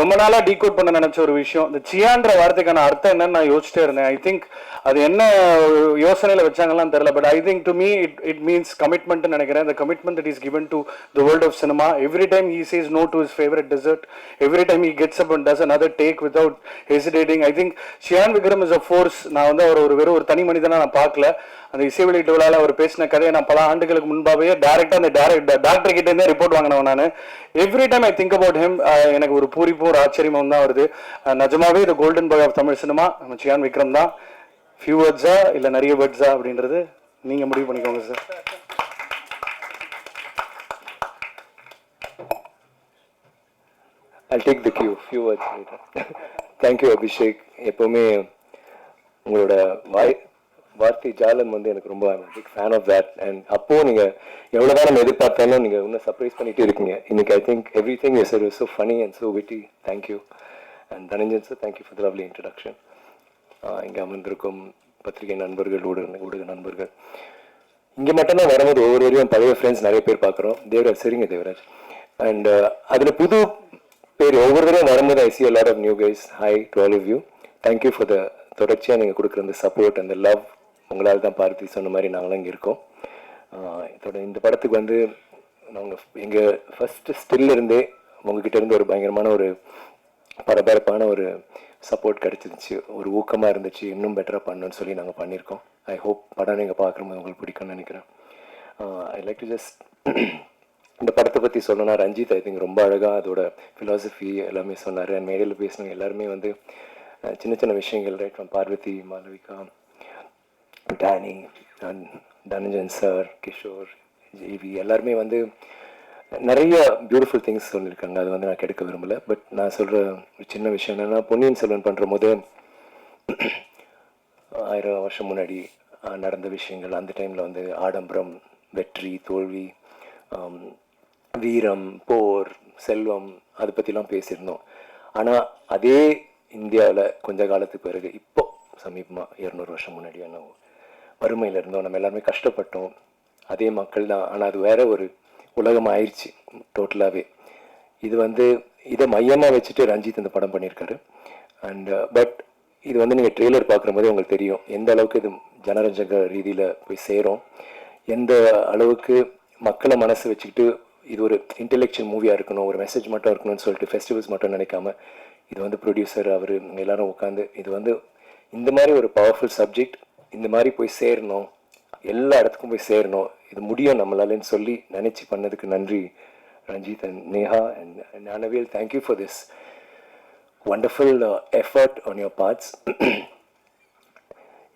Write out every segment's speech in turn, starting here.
ரொம்ப நாளா டீகோட் பண்ண நினைச்ச ஒரு விஷயம். இந்த சியான்ற வார்த்தைக்கான அர்த்தம் என்னன்னு நான் யோசிச்சிட்டே இருந்தேன். ஐ திங்க் அது என்ன யோசனையில வச்சாங்கலாம் தெரியல but I think to me it it means commitment நினைக்கிறேன். இந்த commitment that is given to the world of cinema every time he says no to his favourite dessert every time he gets up and does another take without hesitating I think Chiyaan Vikram is a force நான் வந்து அவர் ஒரு வெறும் ஒரு தனி மனிதனா நான் பார்க்கல. அந்த இசை வெளியீட்டுகளால் அவர் பேசின கதையை நான் பல ஆண்டுகளுக்கு முன்பாகவே டேரக்டா அந்த டேரக்ட் டாக்டர் கிட்ட இருந்தே ரிப்போர்ட் வாங்கினவன் நான். Every time I think about him எனக்கு ஒரு பூரிப்பு எல்லாருக்கும் ஒரு ஆச்சரியமும் தான் வருது. நிஜமாவே இது golden boy of Tamil cinema. நம்ம சியான் விக்ரம் தான். ஃபியூ வேர்ட்ஸா இல்லை நிறைய வேர்ட்ஸா அப்படின்றது நீங்கள் முடிவு பண்ணிக்கோங்க sir I take the cue few words thank you Abhishek எப்போவுமே உங்களோட வாய் வார்த்தை ஜாலம் வந்து எனக்கு ரொம்ப big fan of that and அப்போ நீங்க எவ்வளவுதான் நம்ம எதிர்பார்த்தாலும் நீங்க இன்னும் சர்ப்ரைஸ் பண்ணிகிட்டே இருக்கீங்க. இன்னைக்கு I think everything is so funny and so witty thank you and Dhananjan sir thank you for the lovely introduction இங்கே அமர்ந்திருக்கும் பத்திரிகை நண்பர்கள் ஊடக ஊடக நண்பர்கள். இங்கே மட்டும்தான் வரும்போது ஒவ்வொரு வரையும் பழைய ஃப்ரெண்ட்ஸ் நிறைய பேர் பார்க்குறோம். தேவராஜ் சரிங்க தேவராஜ். அண்ட் அதில் புது பேர் ஒவ்வொரு தடவையும் வரும்போது I see lot of new guys hi to all of you thank you for the தொடர்ச்சியாக நீங்கள் கொடுக்குற அந்த சப்போர்ட் அந்த லவ் உங்களால் தான் பார்த்தி சொன்ன மாதிரி நாங்களும் இங்கே இருக்கோம் இதோட இந்த படத்துக்கு வந்து நாங்கள் எங்கள் ஃபஸ்ட்டு ஸ்டில் இருந்தே உங்ககிட்ட இருந்து ஒரு பயங்கரமான ஒரு பரபரப்பான ஒரு சப்போர்ட் கிடச்சிருந்துச்சு. ஒரு ஊக்கமாக இருந்துச்சு. இன்னும் பெட்டராக பண்ணணும்னு சொல்லி நாங்கள் பண்ணியிருக்கோம். ஐ ஹோப் படம் நீங்கள் பார்க்குறோம் உங்களுக்கு பிடிக்கும்னு நினைக்கிறேன். ஐ லைக் டு ஜஸ்ட் இந்த படத்தை பற்றி சொல்லணும்னா ரஞ்சித் ஐ திங்க் ரொம்ப அழகாக அதோட ஃபிலாசபி எல்லாமே சொன்னார். மேடையில் பேசினவங்க எல்லாருமே வந்து சின்ன சின்ன விஷயங்கள் right Parvathy Malavika Danny and Dhananjan sir Kishore JV எல்லாருமே வந்து நிறைய பியூட்டிஃபுல் திங்ஸ் சொல்லியிருக்காங்க. அது வந்து நான் கெடுக்க விரும்பல. பட் நான் சொல்கிற ஒரு சின்ன விஷயம் என்னென்னா பொன்னியின் செல்வன் பண்ணுற போது ஆயிரம் வருஷம் முன்னாடி நடந்த விஷயங்கள். அந்த டைமில் வந்து ஆடம்பரம் வெற்றி தோல்வி வீரம் போர் செல்வம் அதை பற்றிலாம் பேசியிருந்தோம். ஆனால் அதே இந்தியாவில் கொஞ்ச காலத்துக்கு பிறகு இப்போ சமீபமாக இரநூறு வருஷம் முன்னாடி என்ன வறுமையில் இருந்தோம். நம்ம எல்லாருமே கஷ்டப்பட்டோம். அதே மக்கள் தான். ஆனால் அது வேற ஒரு உலகம் ஆயிடுச்சு டோட்டலாகவே இது வந்து இதை மையமாக வச்சுட்டு ரஞ்சித் இந்த படம் பண்ணியிருக்காரு. அண்ட் பட் uh, இது வந்து நீங்கள் ட்ரெய்லர் பார்க்கும்போதே உங்களுக்கு தெரியும். எந்த அளவுக்கு இது ஜனரஞ்சக ரீதியில் போய் சேரும். எந்த அளவுக்கு மக்களை மனசு வச்சுக்கிட்டு இது ஒரு இன்டெலெக்சுவல் மூவியாக இருக்கணும் ஒரு மெசேஜ் மட்டும் இருக்கணும்னு சொல்லிட்டு ஃபெஸ்டிவல்ஸ் மட்டும் நினைக்காம இது வந்து ப்ரொடியூசர் அவர் எல்லாரும் உட்காந்து இது வந்து இந்த மாதிரி ஒரு பவர்ஃபுல் சப்ஜெக்ட் இந்த மாதிரி போய் சேரணும் எல்லா இடத்துக்கும் போய் சேரணும் இது முடியும் நம்மளாலன்னு சொல்லி நினச்சி பண்ணதுக்கு நன்றி. Ranjith and Neha and Gnanavel thank you for this wonderful effort on your parts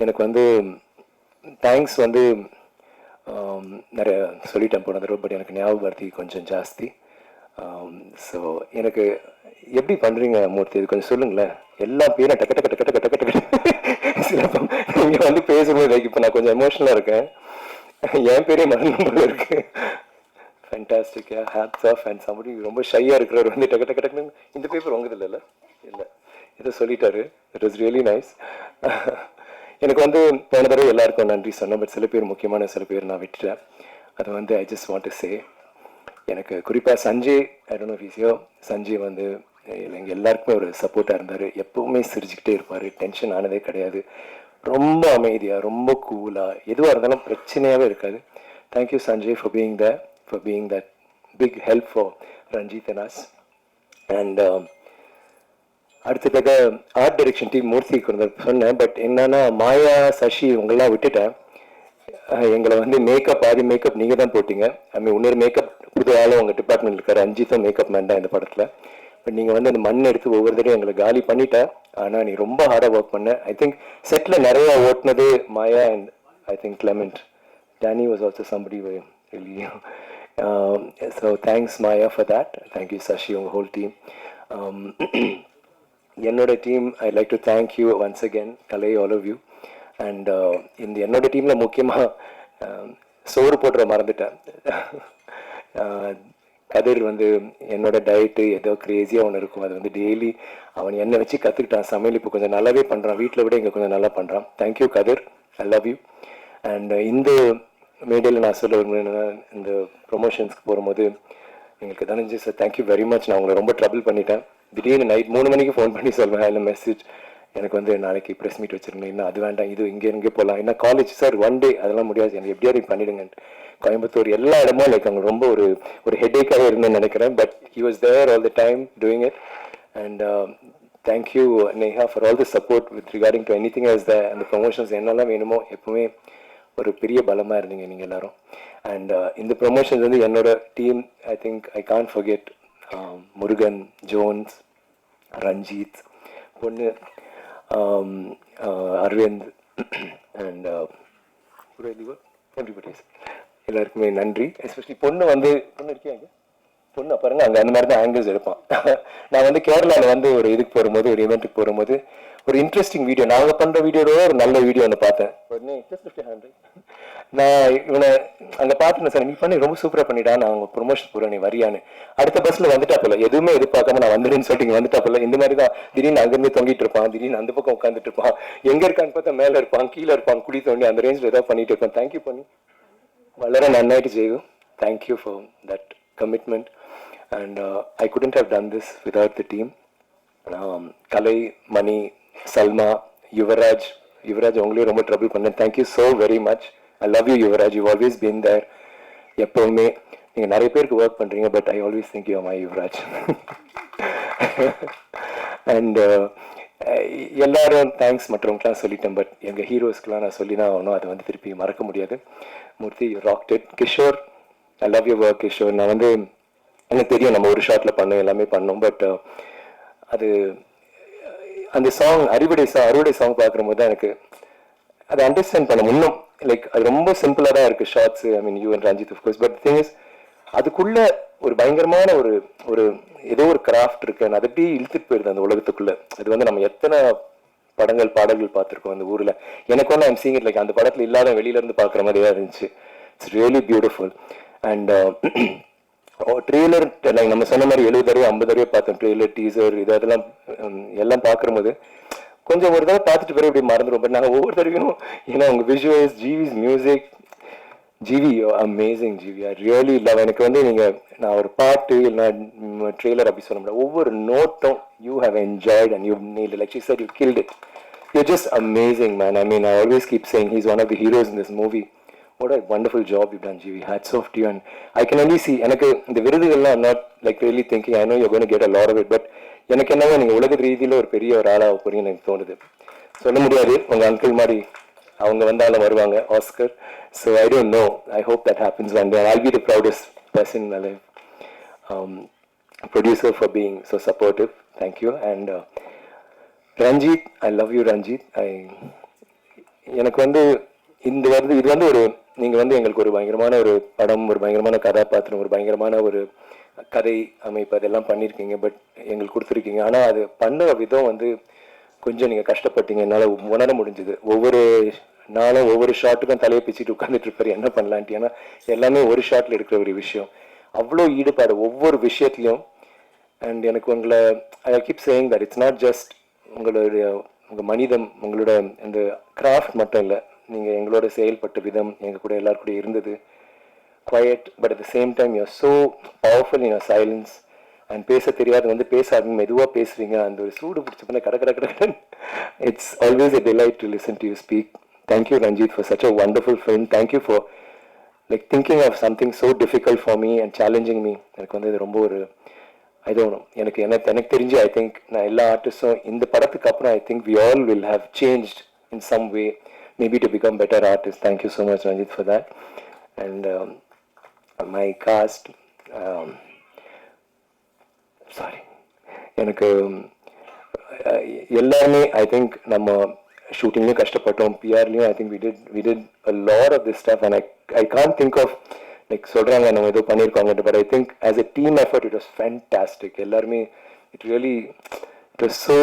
எனக்கு வந்து தேங்க்ஸ் வந்து um, நிறைய சொல்லிட்டேன் போன தடவை பட் எனக்கு ஞாபகப்படுத்தி கொஞ்சம் ஜாஸ்தி. Um, ஸோ எனக்கு எப்படி பண்ணுறீங்க மூர்த்தி? இது கொஞ்சம் சொல்லுங்களேன். எல்லா பேரும் டக்கு டக்கு டக்கு டக்கு டக்கு டக்கு சிலப்போ நீங்கள் வந்து பேசும்போது like இப்போ நான் கொஞ்சம் எமோஷனலா இருக்கேன். என் பேரே மறந்து போல இருக்கு. ஃபேண்டாஸ்டிக்கா ஹேட்ஸ் ஆஃப் அண்ட் சம்படி ரொம்ப ஷையாக இருக்கிறவர் வந்து டக்கு டக்கு டக்குன்னு இந்த பேப்பர் உங்கது இல்லைல்ல இல்லை. இதை சொல்லிட்டாரு. இட் இஸ் ரியலி நைஸ் எனக்கு வந்து போன தடவை எல்லாருக்கும் நன்றி சொன்னேன். பட் சில பேர் முக்கியமான சில பேர் நான் விட்டுட்டேன். அது வந்து I just want to say எனக்கு குறிப்பாக சஞ்சய் ஐடோனோ ஃபிசியோ சஞ்சய் வந்து எங்கள் எல்லாருக்குமே ஒரு சப்போர்ட்டாக இருந்தார். எப்பவுமே சிரிச்சுக்கிட்டே இருப்பார். டென்ஷன் ஆனதே கிடையாது. ரொம்ப அமைதியாக ரொம்ப கூலாக எதுவாக இருந்தாலும் பிரச்சனையாகவே இருக்காது. Thank you Sanjay for being the for being that big help for Ranjith Anas as and அடுத்ததாக ஆர்ட் டைரக்ஷன் டீம் மூர்த்தி வந்து சொன்னேன் பட் என்னன்னா மாயா சசி இவங்கெல்லாம் விட்டுட்டேன் எங்களை வந்து மேக்கப் ஆதி மேக்கப் நீங்கள் தான் போட்டிங்க. ஐ மீன் இன்னொரு மேக்கப் புது ஆளும் உங்கள் டிபார்ட்மெண்ட் இருக்காரு அஞ்சித்தும் மேக்கப் மேன் தான் இந்த படத்தில். பட் நீங்கள் வந்து அந்த மண் எடுத்து ஒவ்வொரு தடவையும் எங்களை காலி பண்ணிட்ட. ஆனால் நீ ரொம்ப ஹார்டாக ஒர்க் பண்ண. ஐ திங்க் செட்டில் நிறைய ஓட்டினது Maya and I think Clement Danny was also somebody really um, so thanks Maya for that. Thank you Sashi உங்க whole team. Um, என்னோட team I like to thank you once again Kalai all of you and இந்த என்னோட டீமில் முக்கியமாக um, சோறு போட்டுற மறந்துட்டேன். Uh, கதிர் வந்து என்னோட டயட்டு ஏதோ கிரேஸியாக ஒன்று இருக்கும். அது வந்து டெய்லி அவன் என்னை வச்சு கற்றுக்கிட்டான் சமையல் இப்போ கொஞ்சம் நல்லாவே பண்ணுறான் வீட்டில் விட இங்கே கொஞ்சம் நல்லா பண்ணுறான் thank you Kathir. I love you and இந்த மேடையில் நான் சொல்ல விரும்புகிறேன்னா இந்த ப்ரொமோஷன்ஸ்க்கு போகும்போது எங்களுக்கு தானே சார் தேங்க்யூ வெரி மச் நான் உங்களை ரொம்ப ட்ரபிள் பண்ணிட்டேன். திடீர்னு நைட் மூணு மணிக்கு ஃபோன் பண்ணி சொல்வேன். இல்லை மெசேஜ் எனக்கு வந்து நாளைக்கு ப்ரெஸ் மீட் வச்சிருந்தேன். இன்னும் அது வேண்டாம் இது இங்கே இங்கே போகலாம் என்ன காலேஜ் சார் ஒன் டே அதெல்லாம் முடியாது. எனக்கு எப்படியாவது பண்ணிடுங்க கோயம்புத்தூர் எல்லா இடமும் லைக் அங்கே ரொம்ப ஒரு ஒரு ஹெட்டேக்காகவே இருந்தேன்னு நினைக்கிறேன். But he was there all the time doing it and thank you Neha for all the support with regarding to anything the அந்த ப்ரொமோஷன்ஸ் என்னெல்லாம் வேணுமோ எப்பவுமே ஒரு பெரிய பலமாக இருந்தீங்க நீங்கள் எல்லாரும். அண்ட் uh, இந்த ப்ரொமோஷன்ஸ் வந்து என்னோட team I think I can't forget Murugan Jones Ranjith பொண்ணு அரவிந்த் அண்ட் எவ்ரிபடி எல்லாருக்குமே நன்றி. எஸ்பெஷலி பொண்ணு வந்து பொண்ணு இருக்கியாங்க பொண்ணு பாருங்க அங்கே அந்த மாதிரி தான் ஆங்கிள்ஸ் எடுப்பான். நான் வந்து கேரளாவில் வந்து ஒரு இதுக்கு போகும்போது ஒரு இவெண்ட்டுக்கு போகும்போது ஒரு இன்ட்ரெஸ்டிங் வீடியோ நாங்க பண்ற வீடியோட ஒரு நல்ல வீடியோ வந்து பார்த்தேன். நான் இவனை அங்க பார்த்து சார். நீ பண்ணி ரொம்ப சூப்பரா பண்ணிட்டா நான் அவங்க ப்ரொமோஷன் போறேன் நீ வரியான்னு. அடுத்த பஸ்ல வந்துட்டா போல. எதுவுமே எதிர்பார்க்காம நான் வந்துடுன்னு சொல்லிட்டு வந்துட்டா போல. இந்த மாதிரி தான். திடீர்னு அங்கிருந்து தொங்கிட்டு இருப்பான். திடீர்னு அந்த பக்கம் உட்காந்துட்டு இருப்பான். எங்க இருக்கான்னு பார்த்தா மேல இருப்பான் கீழே இருப்பான் குடி தோண்டி அந்த ரேஞ்சில் ஏதாவது பண்ணிட்டு இருப்பான். தேங்க்யூ பண்ணி வளர நன்னாயிட்டு ஜெய்வு thank you for that commitment and I couldn't have done this without the team Kalai Mani Salma Yuvaraj Yuvaraj உங்களையும் ரொம்ப ட்ரபிள் பண்ணேன். Thank you so very much I love you Yuvaraj you always been there எப்போவுமே நீங்கள் நிறைய பேருக்கு work பண்ணுறீங்க but I always think you my Yuvaraj and எல்லாரும் thanks மற்றவங்களுக்குலாம் சொல்லிட்டேன் பட் எங்கள் ஹீரோஸ்க்குலாம் நான் சொல்லி தான் ஆகணும் அதை வந்து திருப்பி மறக்க முடியாது. Murthy ராக்டெட் Kishore I love you work Kishore நான் வந்து எனக்கு தெரியும் நம்ம ஒரு ஷாட்டில் பண்ணோம் எல்லாமே பண்ணோம் பட் uh, அது அந்த சாங் அறுவடை சாங் அறுவடை சாங் பார்க்கும்போது தான் எனக்கு அதை அண்டர்ஸ்டாண்ட் பண்ண இன்னும் லைக் அது ரொம்ப சிம்பிளாக தான் இருக்குது shorts I mean you and Ranjith course but thing is அதுக்குள்ள ஒரு பயங்கரமான ஒரு ஒரு ஏதோ ஒரு கிராஃப்ட் இருக்கு அது அப்படியே இழுத்துட்டு போயிருது அந்த உலகத்துக்குள்ள. அது வந்து நம்ம எத்தனை படங்கள் பாடல்கள் பார்த்துருக்கோம் அந்த ஊரில். எனக்கு வந்து ஐம் சீங் லைக் அந்த படத்தில் இல்லாத வெளியிலேருந்து பார்க்குற மாதிரியாக இருந்துச்சு. It's really beautiful and trailer like நம்ம சொன்ன மாதிரி எழுபது தடவை ஐம்பது தடவை பார்த்தோம் ட்ரெய்லர் டீசர் இது அதெல்லாம் எல்லாம் பார்க்கும்போது கொஞ்சம் ஒரு தடவை பார்த்துட்டு பிறகு இப்படி மறந்துடும் பட் நாங்கள் ஒவ்வொரு தடவையும் ஏன்னா உங்க visuals GV's music GV amazing GV I really love எனக்கு வந்து நீங்கள் நான் ஒரு பாட்டு இல்லை ட்ரெய்லர் அப்படி சொல்ல முடியாது. ஒவ்வொரு நோட்டும் you have enjoyed and you need like she sir you killed you just amazing man I mean I always keep keep he's one of of heroes in this movie movie what a wonderful job you've done GV hats off to you. And i can only see எனக்கு இந்த விருதுகள்லாம் I'm not like really thinking i know you're going to get a lot of it but எனக்கு என்னவோ நீங்கள் உலக ரீதியில் ஒரு பெரிய ஒரு ஆளாக போறீங்கன்னு எனக்கு தோணுது. சொல்ல முடியாது உங்கள் அங்கிள் மாதிரி அவங்க வந்தாலும் வருவாங்க Oscar so I don't know I hope that happens one day I'll be the proudest person in life producer for being so supportive thank you and Ranjith I love you Ranjith I எனக்கு வந்து இந்த வந்து இது வந்து ஒரு நீங்கள் வந்து எங்களுக்கு ஒரு பயங்கரமான ஒரு படம் ஒரு பயங்கரமான கதாபாத்திரம் ஒரு பயங்கரமான ஒரு கதை அமைப்பு அதெல்லாம் பண்ணியிருக்கீங்க பட் எங்களுக்கு கொடுத்துருக்கீங்க. ஆனால் அது பண்ண விதம் வந்து கொஞ்சம் நீங்கள் கஷ்டப்பட்டீங்க. என்னால் உணர முடிஞ்சுது. ஒவ்வொரு நாளும் ஒவ்வொரு ஷாட்டுக்கும் தலையை பிச்சுட்டு உட்காந்துட்டு இருப்பார். என்ன பண்ணலான்ட்டு? ஏன்னா எல்லாமே ஒரு ஷாட்டில் எடுக்கிற ஒரு விஷயம். அவ்வளோ ஈடுபாடு ஒவ்வொரு விஷயத்துலையும். அண்ட் எனக்கு உங்களை I keep saying that it's not just உங்களுடைய உங்கள் மனிதம் உங்களோட இந்த கிராஃப்ட் மட்டும் இல்லை. நீங்கள் எங்களோட செயல்பட்ட விதம் எங்கள் கூட எல்லாரும் கூட இருந்தது. Quiet but at the same time you're so powerful in silence and பேச தெரியாது வந்து பேசாதீங்க மெதுவாக பேசுவீங்க அந்த ஒரு சூடு பிடிச்ச பண்ண கட கட கட it's always a delight to listen to you speak thank you Ranjith for such a wonderful film thank you for like thinking of something so difficult for me and challenging me எனக்கு வந்து இது ரொம்ப ஒரு ஐ எனக்கு எனக்கு எனக்கு தெரிஞ்சு I think நான் எல்லா ஆர்டிஸ்டும் இந்த படத்துக்கு அப்புறம் I think we all will have change in some way maybe artists. Thank you so much, so much that. And um, and my cast sorry எனக்கு uh, எல்லாருமே ஐ திங்க் நம்ம ஷூட்டிங்லேயும் கஷ்டப்பட்டோம். பிஆர்லேயும் I think we did we did a lot of this stuff and I I can think of like சொல்கிறாங்க நம்ம ஏதோ பண்ணியிருக்காங்க but I think as a team effort it was fantastic எல்லாருமே it really it was so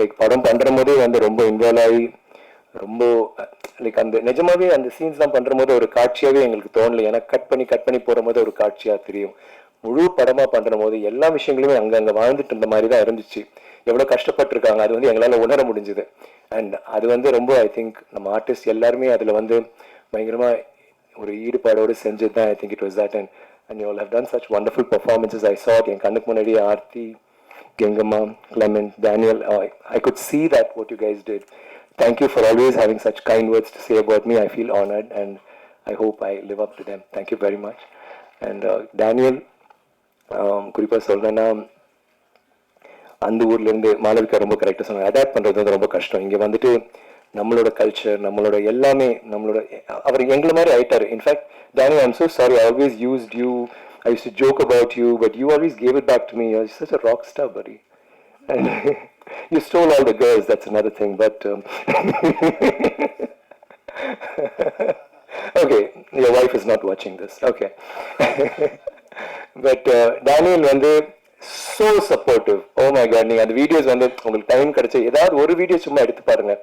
like படம் பண்ணுற போதே வந்து ரொம்ப இன்வால்வ் ஆகி ரொம்ப லைக் அந்த நிஜமாவே அந்த சீன்ஸ்லாம் பண்ற போது ஒரு காட்சியாவே எங்களுக்கு தோணல. ஏன்னா கட் பண்ணி கட் பண்ணி போற போது ஒரு காட்சியா தெரியும். முழு படமா பண்ற போது எல்லா விஷயங்களுமே அங்க அங்க வாழ்ந்துட்டு இருந்த மாதிரி தான் இருந்துச்சு. எவ்வளவு கஷ்டப்பட்டிருக்காங்க. அது வந்து எங்களால உணர முடிஞ்சது. அண்ட் அது வந்து ரொம்ப ஐ திங்க் நம்ம ஆர்டிஸ்ட் எல்லாருமே அதுல வந்து பயங்கரமா ஒரு ஈடுபாடோடு செஞ்சது தான் I think it was that and and you have done such wonderful performances I sat என் கண்ணுக்கு முன்னாடி Aarthi Gengamma Clement, Daniel I could see that what you guys did. Thank you for always having such kind words to say about me. I feel honored and I hope I live up to them. Thank you very much. And uh, Daniel, um, குறிப்பாக சொல்லணும்னா அந்த ஊர்ல இருந்து மாளவிகா ரொம்ப கரெக்டாக சொன்னாங்க. Adapt பண்றது வந்து ரொம்ப கஷ்டம். இங்க வந்துட்டு நம்மளோட கல்ச்சர் நம்மளோட எல்லாமே நம்மளோட அவர் எங்களை மாதிரி ஆயிட்டாரு. In fact Danny I'm so sorry I always used you I use to joke about you but you always gave it back to me you such a rock star பரி and You stole all the girls, that's another thing, but. Um, okay, your wife is not watching this. Okay. but uh, Daniel, when they so supportive oh my god நீங்க அந்த videos வந்து உங்களுக்கு time கிடைச்ச ஏதாவது ஒரு video சும்மா எடுத்து பாருங்க.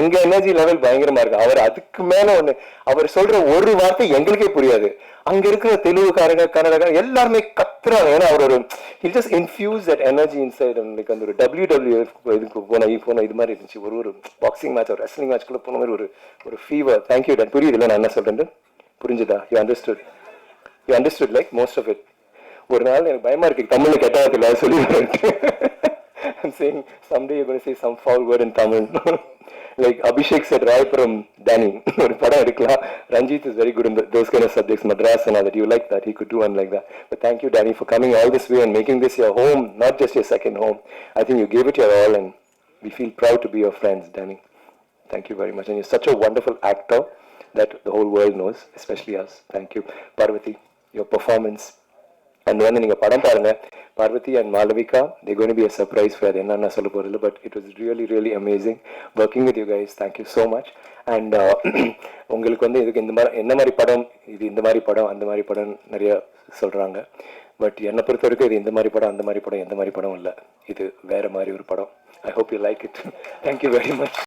எங்க எனர்ஜி லெவல் பயங்கரமா இருக்கு. அவர் அதுக்கு மேல ஒண்ணு அவர் சொல்ற ஒரு வார்த்தை எங்களுக்கே புரியாது. அங்க இருக்கிற தெலுங்குக்காரங்க கன்னடக்காரங்க எல்லாருமே கத்துறாங்க. ஏன்னா அவர் ஒரு he'll just infuse that energy inside like அந்த ஒரு டபிள்யூ டபிள்யூ இதுக்கு போன போன இது மாதிரி இருந்துச்சு. ஒரு ஒரு பாக்ஸிங் மேட்ச் ஒரு ரெஸ்லிங் மேட்ச்க்குள்ள போன மாதிரி ஒரு ஒரு ஃபீவர் தேங்க்யூ டன் புரியுது இல்லை? நான் என்ன சொல்றேன் புரிஞ்சுதா? You understood you understood like most of it ஒரு நாள் எனக்கு பயமா இருக்கு தமிழ்ல கெட்டாத்துல சொல்லிடுறேன் I'm saying someday you're going to say some foul word in Tamil. like Abhishek said, Raipuram Danny. ஒரு படம் எடுக்கலாம் Ranjith is very good in the, those kind of subjects, Madras and all that. You like that. He could do one like that. But thank you, Danny, for coming all this way and making this your home, not just your second home. I think you gave it your all and we feel proud to be your friends, Danny. Thank you very much. And you're such a wonderful actor that the whole world knows, especially us. Thank you. Parvati, your performance. and வந்து நீங்கள் படம் பாருங்கள் Parvathy and Malavika they gonna be a surprise for என்னென்ன சொல்ல போகிறது but it was really really amazing working with you guys thank you so much and உங்களுக்கு வந்து இதுக்கு இந்த மாதிரி என்ன மாதிரி படம் இது இந்த மாதிரி படம் அந்த மாதிரி படம் நிறைய சொல்கிறாங்க பட் என்னை பொறுத்த வரைக்கும் இது இந்த மாதிரி படம் அந்த மாதிரி படம் எந்த மாதிரி படம் இல்லை. இது வேறு மாதிரி ஒரு படம். I hope you like it thank you very much